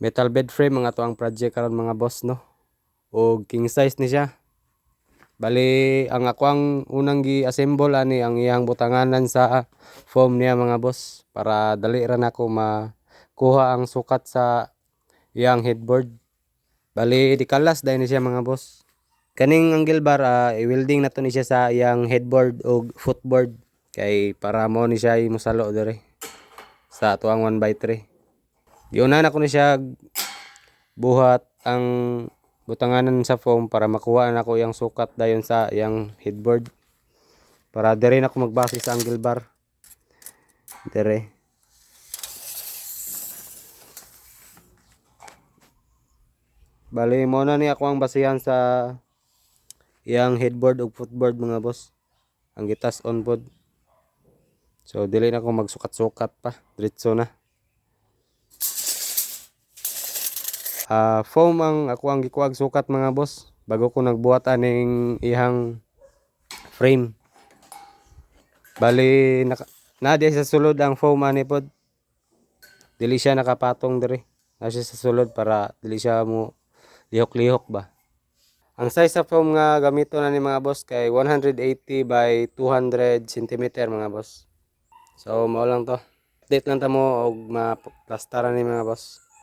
Metal bed frame mga to ang project karon mga boss no. O king size ni siya. Bali ang ako ang unang gi-assemble ani ang iyang butanganan sa foam niya mga boss para dali ra nako makuha ang sukat sa iyang headboard. Bali di kalas dahil ni siya mga boss. Kaning angle bar ah, i-welding na to ni siya sa iyang headboard o footboard kay para mo ni siya musalo dire sa tuang 1 by 3 Giuna na ko ni siya buhat ang butanganan sa foam para makuha na ko yung sukat dayon sa iyang headboard para dire na ako magbase sa angle bar dire Bali mo na ni ako ang basihan sa iyang headboard ug footboard mga boss. Ang gitas on pod. So dili na ko magsukat-sukat pa, diretso na. Ah, foam ang ako ang gikuwag sukat mga boss bago ko nagbuhat aning ihang frame. Bali naka, na di sa sulod ang foam ani pod. Dili siya nakapatong dire. Na siya sa sulod para dili siya mo lihok-lihok ba. Ang size sa foam nga gamito na ni mga boss kay 180 by 200 cm mga boss. So mao lang to. Update lang ta mo og maplastaran ni mga boss.